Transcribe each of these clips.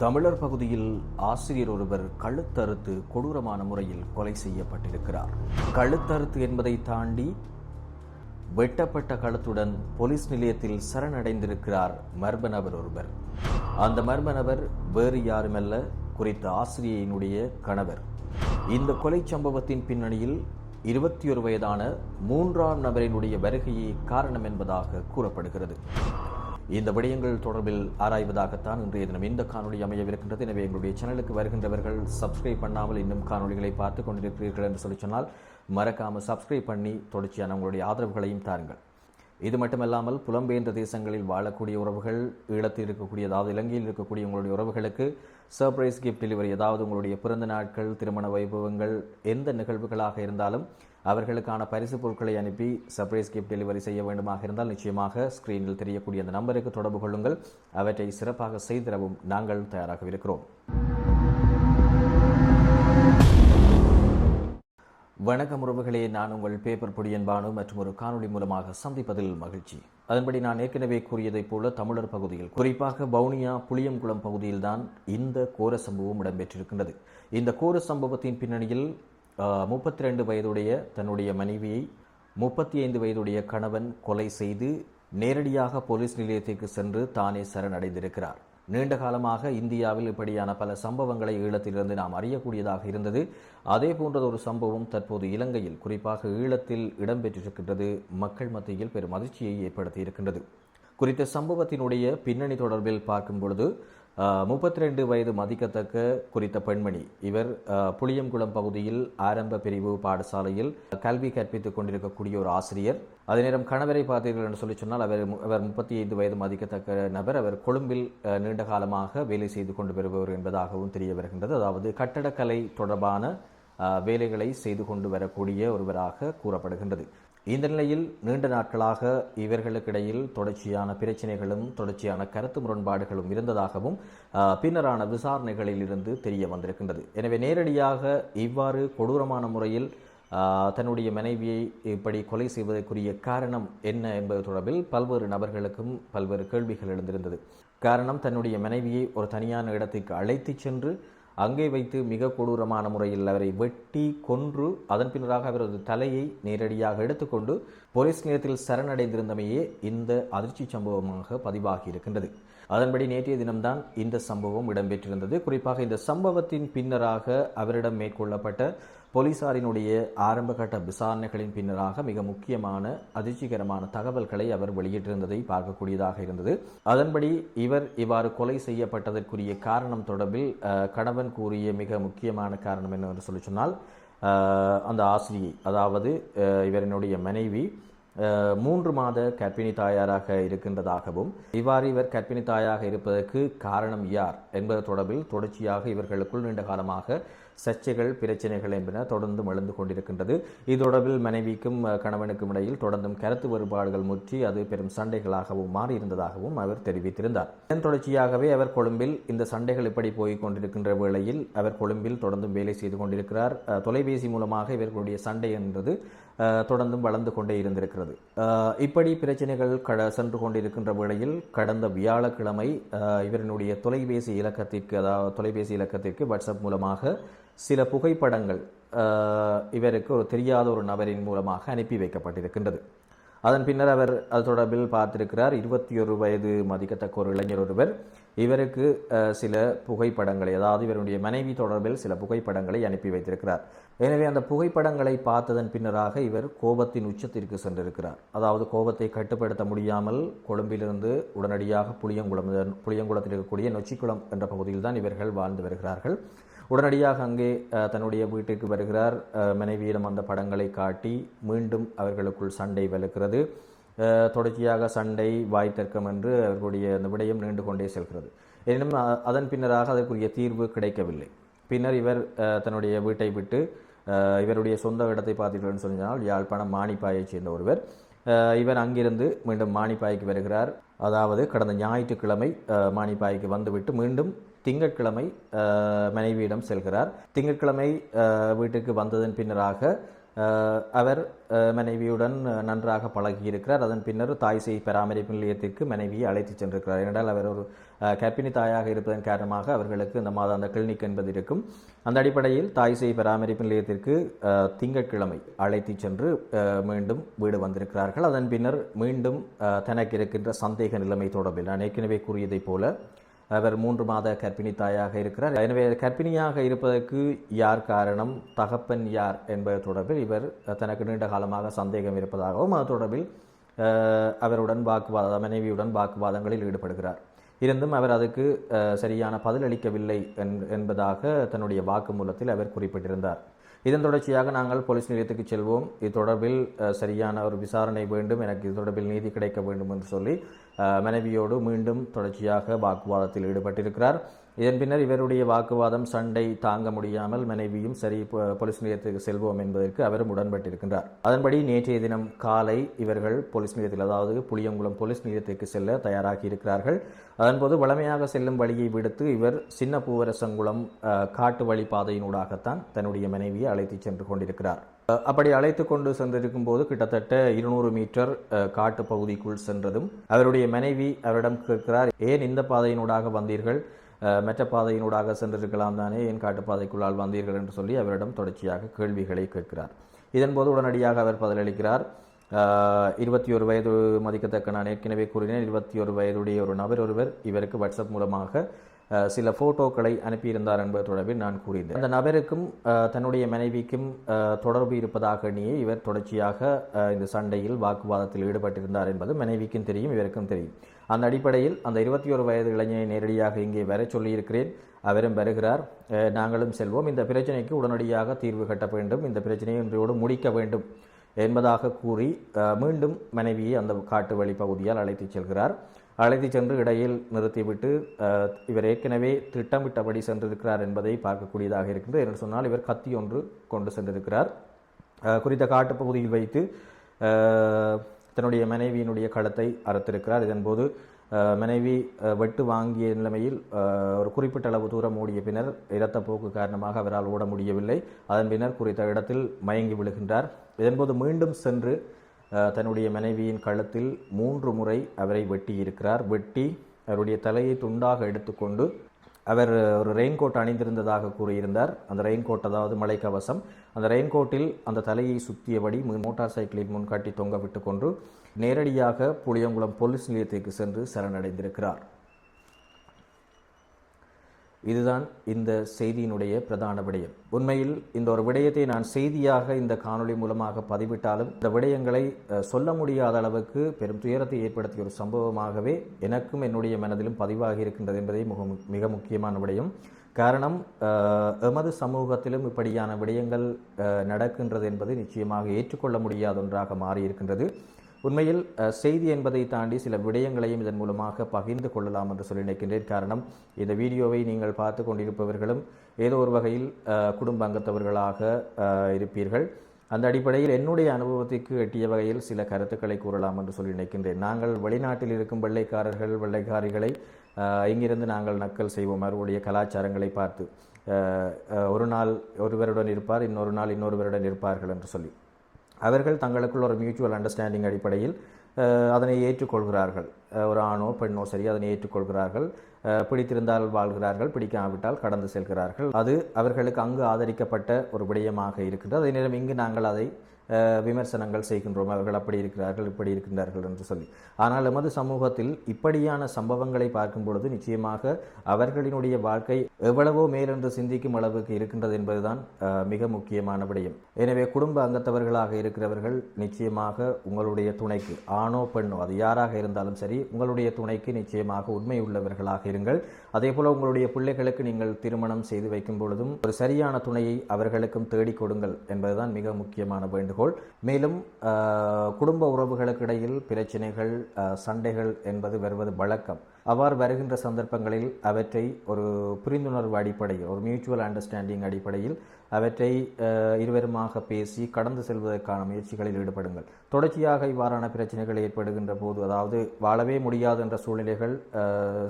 தமிழர் பகுதியில் ஆசிரியர் ஒருவர் கழுத்தறுத்து கொடூரமான முறையில் கொலை செய்யப்பட்டிருக்கிறார். கழுத்தறுத்து என்பதை தாண்டி வெட்டப்பட்ட கழுத்துடன் போலீஸ் நிலையத்தில் சரணடைந்திருக்கிறார் மர்ம நபர் ஒருவர். அந்த மர்ம நபர் வேறு யாருமல்ல குறித்த ஆசிரியையினுடைய கணவர். இந்த கொலை சம்பவத்தின் பின்னணியில் இருபத்தி ஒரு வயதான மூன்றாம் நபரினுடைய வருகையே காரணம் என்பதாக கூறப்படுகிறது. இந்த விடயங்கள் தொடர்பில் ஆராய்வதாகத்தான் இன்றைய தினம் இந்த காணொலி அமையவிருக்கின்றது. எனவே எங்களுடைய சேனலுக்கு வருகின்றவர்கள் சப்ஸ்கிரைப் பண்ணாமல் இன்னும் காணொலிகளை பார்த்து கொண்டிருக்கிறீர்கள் என்று சொல்லி சொன்னால் மறக்காமல் சப்ஸ்கிரைப் பண்ணி தொடர்ச்சியான உங்களுடைய ஆதரவுகளையும் தாருங்கள். இது மட்டுமல்லாமல் புலம்பெயர்ந்த தேசங்களில் வாழக்கூடிய உறவுகள் ஈழத்தில் இருக்கக்கூடிய அதாவது இலங்கையில் இருக்கக்கூடிய உங்களுடைய உறவுகளுக்கு சர்ப்ரைஸ் கிஃப்ட் டெலிவரி அதாவது உங்களுடைய பிறந்த நாட்கள் திருமண வைபவங்கள் எந்த நிகழ்வுகளாக இருந்தாலும் அவர்களுக்கான பரிசு பொருட்களை அனுப்பி சர்ப்ரைஸ் கிஃப்ட் டெலிவரி செய்ய வேண்டுமாக இருந்தால் நிச்சயமாக ஸ்கிரீனில் தெரியக்கூடிய அந்த நம்பருக்கு தொடர்பு கொள்ளுங்கள். அவற்றை சிறப்பாக செய்திடவும் நாங்கள் தயாராக இருக்கிறோம் வணக்கம் உறவுகளே நான் உங்கள் பேப்பர் பொடியன் பானு மற்றும் ஒரு காணொளி மூலமாக சந்திப்பதில் மகிழ்ச்சி. அதன்படி நான் ஏற்கனவே கூறியதைப் போல தமிழர் பகுதியில் குறிப்பாக பவுனியா புளியங்குளம் பகுதியில்தான் இந்த கோர சம்பவம் இடம்பெற்றிருக்கின்றது. இந்த கோர சம்பவத்தின் பின்னணியில் முப்பத்தி ரெண்டு வயதுடைய தன்னுடைய மனைவியை முப்பத்தி ஐந்து வயதுடைய கணவன் கொலை செய்து நேரடியாக போலீஸ் நிலையத்திற்கு சென்று தானே சரணடைந்திருக்கிறார். நீண்ட காலமாக இந்தியாவில் இப்படியான பல சம்பவங்களை ஈழத்திலிருந்து நாம் அறியக்கூடியதாக இருந்தது. அதே போன்றது ஒரு சம்பவம் தற்போது இலங்கையில் குறிப்பாக ஈழத்தில் இடம்பெற்றிருக்கின்றது. மக்கள் மத்தியில் பெரும் அதிர்ச்சியை ஏற்படுத்தி இருக்கின்றது குறித்த சம்பவத்தினுடைய பின்னணி தொடர்பில் பார்க்கும் பொழுது முப்பத்தி ரெண்டு வயது மதிக்கத்தக்க குறித்த பெண்மணி. இவர் புளியங்குளம் பகுதியில் ஆரம்ப பிரிவு பாடசாலையில் கல்வி கற்பித்துக் கொண்டிருக்கக்கூடிய ஒரு ஆசிரியர். அதே நேரம் கணவரை பார்த்தீர்கள் என்று சொல்லி சொன்னால் அவர் அவர் முப்பத்தி ஐந்து வயது மதிக்கத்தக்க நபர். அவர் கொழும்பில் நீண்ட காலமாக வேலை செய்து கொண்டு வருபவர் என்பதாகவும் தெரிய வருகின்றது. அதாவது கட்டடக்கலை தொடர்பான வேலைகளை செய்து கொண்டு வரக்கூடிய ஒருவராக கூறப்படுகின்றது. இந்த நிலையில் நீண்ட நாட்களாக இவர்களுக்கிடையில் தொடர்ச்சியான பிரச்சனைகளும் தொடர்ச்சியான கருத்து முரண்பாடுகளும் இருந்ததாகவும் பின்னரான விசாரணைகளில் இருந்து தெரிய வந்திருக்கின்றது. எனவே நேரடியாக இவ்வாறு கொடூரமான முறையில் தன்னுடைய மனைவியை இப்படி கொலை செய்வதற்குரிய காரணம் என்ன என்பது தொடர்பில் பல்வேறு நபர்களுக்கும் பல்வேறு கேள்விகள் எழுந்திருந்தது. காரணம் தன்னுடைய மனைவியை ஒரு தனியான இடத்திற்கு அழைத்துச் சென்று அங்கே வைத்து மிக கொடூரமான முறையில் அவரை வெட்டி கொன்று அதன் பின்னராக அவரது தலையை நேரடியாக எடுத்துக்கொண்டு போலீஸ் நிலையத்தில் சரணடைந்திருந்தமையே இந்த அதிர்ச்சி சம்பவமாக பதிவாகி இருக்கின்றது அதன்படி நேற்றைய தினம்தான் இந்த சம்பவம் இடம்பெற்றிருந்தது. குறிப்பாக இந்த சம்பவத்தின் பின்னராக அவரிடம் மேற்கொள்ளப்பட்ட போலீசாரினுடைய ஆரம்பகட்ட விசாரணைகளின் பின்னராக மிக முக்கியமான அதிர்ச்சிகரமான தகவல்களை அவர் வெளியிட்டிருந்ததை பார்க்கக்கூடியதாக இருந்தது. அதன்படி இவர் இவ்வாறு கொலை செய்யப்பட்டதற்குரிய காரணம் தொடர்பில் கணவன் கூறிய மிக முக்கியமான காரணம் என்னவென்று சொல்லி சொன்னால் அந்த ஆசிரியை அதாவது இவரினுடைய மனைவி மூன்று மாத கர்ப்பிணி தாயாராக இருக்கின்றதாகவும் இவ்வாறு இவர் கர்ப்பிணி தாயாக இருப்பதற்கு காரணம் யார் என்பது தொடர்பில் தொடர்ச்சியாக இவர்களுக்குள் நீண்ட காலமாக சர்ச்சைகள் பிரச்சனைகள் என்பன தொடர்ந்தும் எழுந்து கொண்டிருக்கின்றது. இது தொடர்பில் மனைவிக்கும் கணவனுக்கும் இடையில் தொடர்ந்தும் கருத்து வேறுபாடுகள் முற்றி அது பெரும் சண்டைகளாகவும் மாறியிருந்ததாகவும் அவர் தெரிவித்திருந்தார். இதன் தொடர்ச்சியாகவே அவர் கொழும்பில் இந்த சண்டைகள் இப்படி போய் கொண்டிருக்கின்ற வேளையில் அவர் கொழும்பில் தொடர்ந்தும் வேலை செய்து கொண்டிருக்கிறார். தொலைபேசி மூலமாக இவர்களுடைய சண்டை என்பது தொடர்ந்தும் வளர்ந்து கொண்டே இருந்திருக்கிறது. இப்படி பிரச்சனைகள் கட சென்று கொண்டிருக்கின்ற வேளையில் கடந்த வியாழக்கிழமை இவரினுடைய தொலைபேசி இலக்கத்திற்கு அதாவது தொலைபேசி இலக்கத்திற்கு வாட்ஸ்அப் மூலமாக சில புகைப்படங்கள் இவருக்கு ஒரு தெரியாத ஒரு நபரின் மூலமாக அனுப்பி வைக்கப்பட்டிருக்கின்றது. அதன் பின்னர் அவர் அது தொடர்பில் பார்த்திருக்கிறார். இருபத்தி ஒரு வயது மதிக்கத்தக்க ஒரு இளைஞர் ஒருவர். இவருக்கு சில புகைப்படங்களை அதாவது இவருடைய மனைவி தொடர்பில் சில புகைப்படங்களை அனுப்பி வைத்திருக்கிறார். எனவே அந்த புகைப்படங்களை பார்த்ததன் பின்னராக இவர் கோபத்தின் உச்சத்திற்கு சென்றிருக்கிறார். அதாவது கோபத்தை கட்டுப்படுத்த முடியாமல் கொழும்பிலிருந்து உடனடியாக புளியங்குளம் புளியங்குளத்தில் இருக்கக்கூடிய நொச்சிக்குளம் என்ற பகுதியில் தான் இவர்கள் வாழ்ந்து வருகிறார்கள். உடனடியாக அங்கே தன்னுடைய வீட்டிற்கு வருகிறார். மனைவியிடம் அந்த படங்களை காட்டி மீண்டும் அவர்களுக்குள் சண்டை வலுக்கிறது தொடர்ச்சியாக சண்டை வாய் தர்க்கம் என்று அவர்களுடைய அந்த விடயம் நீண்டு கொண்டே செல்கிறது. எனினும் அதன் பின்னராக அதற்குரிய தீர்வு கிடைக்கவில்லை. பின்னர் இவர் தன்னுடைய வீட்டை விட்டு இவருடைய சொந்த இடத்தை பார்த்தீர்கள்னு சொன்னால் யாழ்ப்பாணம் மாணிப்பாயைச் சேர்ந்த ஒருவர். இவர் அங்கிருந்து மீண்டும் மாணிப்பாய்க்கு வருகிறார். அதாவது கடந்த ஞாயிற்றுக்கிழமை மாணிப்பாய்க்கு வந்துவிட்டு மீண்டும் திங்கட்கிழமை மனைவியிடம் செல்கிறார். திங்கட்கிழமை வீட்டுக்கு வந்ததன் பின்னராக அவர் மனைவியுடன் நன்றாக பழகியிருக்கிறார். அதன் பின்னர் தாய் செய் பராமரிப்பு நிலையத்திற்கு மனைவியை அழைத்துச் சென்றிருக்கிறார். ஏனென்றால் அவர் ஒரு கர்ப்பிணி தாயாக இருப்பதன் காரணமாக அவர்களுக்கு இந்த மாதாந்த கிளினிக் என்பது இருக்கும். அந்த அடிப்படையில் தாய் செய் பராமரிப்பு நிலையத்திற்கு திங்கட்கிழமை அழைத்து சென்று மீண்டும் வீடு வந்திருக்கிறார்கள். அதன் பின்னர் மீண்டும் தனக்கு இருக்கின்ற சந்தேக நிலைமை தொடர்பில் நான் ஏற்கனவே கூறியதைப் போல அவர் மூன்று மாத கர்ப்பிணி தாயாக இருக்கிறார். எனவே கர்ப்பிணியாக இருப்பதற்கு யார் காரணம்? தகப்பன் யார் என்பது தொடர்பில் இவர் தனக்கு நீண்ட காலமாக சந்தேகம் இருப்பதாகவும் அது தொடர்பில் அவருடன் வாக்குவாத மனைவியுடன் வாக்குவாதங்களில் ஈடுபடுகிறார். இருந்தும் அவர் அதுக்கு சரியான பதிலளிக்கவில்லை என்- என்பதாக தன்னுடைய வாக்குமூலத்தில் அவர் குறிப்பிட்டிருந்தார். இதன் தொடர்ச்சியாக நாங்கள் போலீஸ் நிலையத்துக்கு செல்வோம். இது தொடர்பில் சரியான ஒரு விசாரணை வேண்டும். எனக்கு இது தொடர்பில் நீதி கிடைக்க வேண்டும் என்று சொல்லி மனைவியோடு மீண்டும் தொடர்ச்சியாக வாக்குவாதத்தில் ஈடுபட்டிருக்கிறார். இதன் பின்னர் இவருடைய வாக்குவாதம் சண்டை தாங்க முடியாமல் மனைவியும் சரி போலீஸ் நிலையத்துக்கு செல்வோம் என்பதற்கு அவரும் உடன்பட்டிருக்கின்றார். அதன்படி நேற்றைய தினம் காலை இவர்கள் போலீஸ் நிலையத்தில் அதாவது புளியங்குளம் போலீஸ் நிலையத்திற்கு செல்ல தயாராகி இருக்கிறார்கள். அதன்போது வழமையாக செல்லும் வழியை விடுத்து இவர் சின்ன பூவரசங்குளம் காட்டு வழி பாதையினூடாகத்தான் தன்னுடைய மனைவியை அழைத்து சென்று கொண்டிருக்கிறார். அப்படி அழைத்து கொண்டு சென்றிருக்கும் போது கிட்டத்தட்ட இருநூறு மீட்டர் காட்டு பகுதிக்குள் சென்றதும் அவருடைய மனைவி அவரிடம் கேட்கிறார் ஏன் இந்த பாதையினூடாக வந்தீர்கள்? மற்ற பாதையினூடாக சென்றிருக்கலாம் தானே? என் காட்டுப்பாதைக்குள்ளால் வந்தீர்கள் என்று சொல்லி அவரிடம் தொடர்ச்சியாக கேள்விகளை கேட்கிறார். இதன்போது உடனடியாக அவர் பதிலளிக்கிறார். இருபத்தி ஒரு வயது மதிக்கத்தக்க நான் ஏற்கனவே கூறினேன். இருபத்தி ஒரு வயதுடைய ஒரு நபர் ஒருவர் இவருக்கு வாட்ஸ்அப் மூலமாக சில ஃபோட்டோக்களை அனுப்பியிருந்தார் என்பது தொடர்பில் நான் கூறியிருந்தேன் அந்த நபருக்கும் தன்னுடைய மனைவிக்கும் தொடர்பு இருப்பதாக எண்ணியே இவர் தொடர்ச்சியாக இந்த சண்டையில் வாக்குவாதத்தில் ஈடுபட்டிருந்தார் என்பது மனைவிக்கும் தெரியும் இவருக்கும் தெரியும். அந்த அடிப்படையில் அந்த இருபத்தி ஒரு வயது இளைஞனை நேரடியாக இங்கே வர சொல்லியிருக்கிறேன். அவரும் வருகிறார். நாங்களும் செல்வோம். இந்த பிரச்சனைக்கு உடனடியாக தீர்வு கட்ட வேண்டும். இந்த பிரச்சனையை இன்றையோடு முடிக்க வேண்டும் என்பதாக கூறி மீண்டும் மனைவியை அந்த காட்டு வழி பகுதியால் அழைத்துச் செல்கிறார். அழைத்து சென்று இடையில் நிறுத்திவிட்டு இவர் ஏற்கனவே திட்டமிட்டபடி சென்றிருக்கிறார் என்பதை பார்க்கக்கூடியதாக இருக்கின்றது என்று சொன்னால் இவர் கத்தி ஒன்று கொண்டு சென்றிருக்கிறார். குறித்த காட்டுப்பகுதியில் வைத்து தன்னுடைய மனைவியினுடைய களத்தை அறுத்திருக்கிறார். இதன்போது மனைவி வெட்டு வாங்கிய நிலைமையில் ஒரு குறிப்பிட்ட அளவு தூரம் ஓடிய பின்னர் இரத்தப்போக்கு காரணமாக அவரால் ஓட முடியவில்லை. அதன் பின்னர் குறித்த இடத்தில் மயங்கி விழுகின்றார். இதன்போது மீண்டும் சென்று தன்னுடைய மனைவியின் கழுத்தில் மூன்று முறை அவரை வெட்டியிருக்கிறார். வெட்டி அவருடைய தலையை துண்டாக எடுத்துக்கொண்டு அவர் ஒரு ரெயின்கோட் அணிந்திருந்ததாக கூறியிருந்தார். அந்த ரெயின்கோட் அதாவது மலைக்கவசம். அந்த ரெயின்கோட்டில் அந்த தலையை சுற்றியபடி மோட்டார் சைக்கிளின் முன்காட்டி தொங்க விட்டு கொண்டு நேரடியாக புளியங்குளம் போலீஸ் நிலையத்திற்கு சென்று சரணடைந்திருக்கிறார். இதுதான் இந்த செய்தியினுடைய பிரதான விடயம். உண்மையில் இந்த ஒரு விடயத்தை நான் செய்தியாக இந்த காணொளி மூலமாக பதிவிட்டாலும் இந்த விடயங்களை சொல்ல முடியாத அளவுக்கு பெரும் துயரத்தை ஏற்படுத்திய ஒரு சம்பவமாகவே எனக்கும் என்னுடைய மனதிலும் பதிவாகி இருக்கின்றது என்பதே மிக மு- மிக முக்கியமான விடயம். காரணம் எமது சமூகத்திலும் இப்படியான விடயங்கள் நடக்கின்றது என்பது நிச்சயமாக ஏற்றுக்கொள்ள முடியாத ஒன்றாக மாறியிருக்கின்றது. உண்மையில் செய்தி என்பதை தாண்டி சில விடயங்களையும் இதன் மூலமாக பகிர்ந்து கொள்ளலாம் என்று சொல்லி நினைக்கின்றேன். காரணம் இந்த வீடியோவை நீங்கள் பார்த்து கொண்டிருப்பவர்களும் ஏதோ ஒரு வகையில் குடும்ப அங்கத்தவர்களாக இருப்பீர்கள். அந்த அடிப்படையில் என்னுடைய அனுபவத்திற்கு எட்டிய வகையில் சில கருத்துக்களை கூறலாம் என்று சொல்லி நினைக்கின்றேன். நாங்கள் வெளிநாட்டில் இருக்கும் வெள்ளைக்காரர்கள் வெள்ளைக்காரிகளை இங்கிருந்து நாங்கள் நக்கல் செய்வோம். அவருடைய கலாச்சாரங்களை பார்த்து ஒரு நாள் ஒருவருடன் இருப்பார் இன்னொரு நாள் இன்னொருவருடன் இருப்பார்கள் என்று சொல்லி. அவர்கள் தங்களுக்குள் ஒரு மியூச்சுவல் அண்டர்ஸ்டாண்டிங் அடிப்படையில் அதனை ஏற்றுக்கொள்கிறார்கள். ஒரு ஆணோ பெண்ணோ சரி அதனை ஏற்றுக்கொள்கிறார்கள். பிடித்திருந்தால் வாழ்கிறார்கள் பிடிக்காவிட்டால் கடந்து செல்கிறார்கள். அது அவர்களுக்கு அங்கு ஆதரிக்கப்பட்ட ஒரு விடயமாக இருக்கின்றது. அதே நேரம் இங்கு நாங்கள் அதை விமர்சனங்கள் செய்கின்றோம். அவர்கள் அப்படி இருக்கிறார்கள் இப்படி இருக்கின்றார்கள் என்று சொல்லி. ஆனால் எமது சமூகத்தில் இப்படியான சம்பவங்களை பார்க்கும் பொழுது நிச்சயமாக அவர்களினுடைய வாழ்க்கை எவ்வளவோ மேலென்று சிந்திக்கும் அளவுக்கு இருக்கின்றது என்பதுதான் மிக முக்கியமான விடயம். எனவே குடும்ப அங்கத்தவர்களாக இருக்கிறவர்கள் நிச்சயமாக உங்களுடைய துணைக்கு ஆணோ பெண்ணோ அது யாராக இருந்தாலும் சரி உங்களுடைய துணைக்கு நிச்சயமாக உண்மை உள்ளவர்களாக இருங்கள். அதே போல உங்களுடைய பிள்ளைகளுக்கு நீங்கள் திருமணம் செய்து வைக்கும் பொழுதும் ஒரு சரியான துணையை அவர்களுக்கும் தேடிக் கொடுங்கள் என்பதுதான் மிக முக்கியமான வேண்டுகோள். மேலும் குடும்ப உறவுகளுக்கு இடையில் பிரச்சனைகள் சண்டைகள் என்பது வருவது வழக்கம். அவ்வாறு வருகின்ற சந்தர்ப்பங்களில் அவற்றை ஒரு புரிந்துணர்வு அடிப்படையில் ஒரு மியூச்சுவல் அண்டர்ஸ்டாண்டிங் அடிப்படையில் அவற்றை இருவருமாக பேசி கடந்து செல்வதற்கான முயற்சிகளில் ஈடுபடுங்கள். தொடர்ச்சியாக இவ்வாறான பிரச்சனைகள் ஏற்படுகின்ற போது அதாவது வாழவே முடியாது என்ற சூழ்நிலைகள்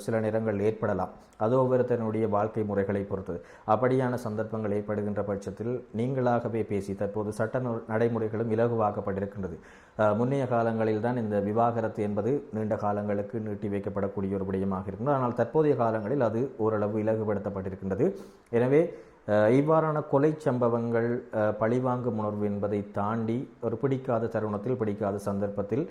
சில நேரங்கள் ஏற்படலாம். அது ஒவ்வொருத்தனுடைய வாழ்க்கை முறைகளை பொறுத்தது. அப்படியான சந்தர்ப்பங்கள் ஏற்படுகின்ற பட்சத்தில் நீங்களாகவே பேசி தற்போது சட்ட நடைமுறைகளும் இலகுவாக்கப்பட்டிருக்கின்றது. முன்னைய காலங்களில் தான் இந்த விவாகரத்து என்பது நீண்ட காலங்களுக்கு நீட்டி வைக்கப்படக்கூடிய ஒரு விடயமாக இருக்கின்றது. ஆனால் தற்போதைய காலங்களில் அது ஓரளவு இலகுபடுத்தப்பட்டிருக்கின்றது. எனவே இவ்வாறான கொலை சம்பவங்கள் பழிவாங்கும் உணர்வு என்பதை தாண்டி ஒரு பிடிக்காத தருணத்தில் பிடிக்காத சந்தர்ப்பத்தில்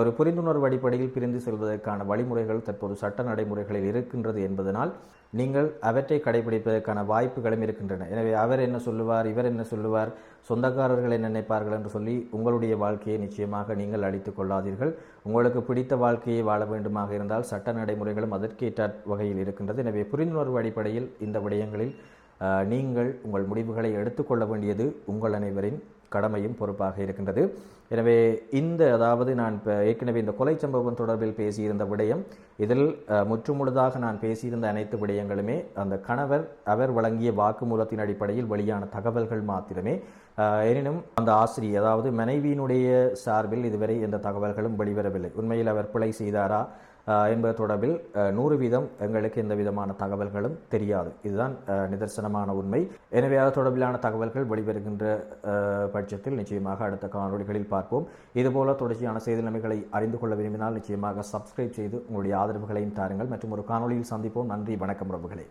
ஒரு புரிந்துணர்வு அடிப்படையில் பிரிந்து செல்வதற்கான வழிமுறைகள் தற்போது சட்ட நடைமுறைகளில் இருக்கின்றது என்பதனால் நீங்கள் அவற்றை கடைபிடிப்பதற்கான வாய்ப்புகளும் இருக்கின்றன. எனவே அவர் என்ன சொல்லுவார் இவர் என்ன சொல்லுவார் சொந்தக்காரர்கள் என்ன நினைப்பார்கள் என்று சொல்லி உங்களுடைய வாழ்க்கையை நிச்சயமாக நீங்கள் அழித்துக் கொள்ளாதீர்கள். உங்களுக்கு பிடித்த வாழ்க்கையை வாழ வேண்டுமாக இருந்தால் சட்ட நடைமுறைகளும் அதற்கேற்ற வகையில் இருக்கின்றது. எனவே புரிந்துணர்வு அடிப்படையில் இந்த விடயங்களில் நீங்கள் உங்கள் முடிவுகளை எடுத்துக்கொள்ள வேண்டியது உங்கள் அனைவரின் கடமையும் பொறுப்பாக இருக்கின்றது. எனவே இந்த அதாவது நான் இப்போ ஏற்கனவே இந்த கொலை சம்பவம் தொடர்பில் பேசியிருந்த விடயம் இதில் முற்றுமுழுதாக நான் பேசியிருந்த அனைத்து விடயங்களுமே அந்த கணவர் அவர் வழங்கிய வாக்குமூலத்தின் அடிப்படையில் வெளியான தகவல்கள் மாத்திரமே. எனினும் அந்த ஆசிரியர் அதாவது மனைவியினுடைய சார்பில் இதுவரை எந்த தகவல்களும் வெளிவரவில்லை. உண்மையில் அவர் பிழை செய்தாரா? என்பது தொடர்பில் நூறு வீதம் எங்களுக்கு எந்த விதமான தகவல்களும் தெரியாது. இதுதான் நிதர்சனமான உண்மை. எனவே அது தொடர்பிலான தகவல்கள் வெளிவருகின்ற பட்சத்தில் நிச்சயமாக அடுத்த காணொளிகளில் பார்ப்போம். இதுபோல தொடர்ச்சியான செய்தி நிலைமைகளை அறிந்து கொள்ள விரும்பினால் நிச்சயமாக சப்ஸ்கிரைப் செய்து உங்களுடைய ஆதரவுகளையும் தாருங்கள். மற்றும் ஒரு காணொளியில் சந்திப்போம். நன்றி வணக்கம் உறவுகளே.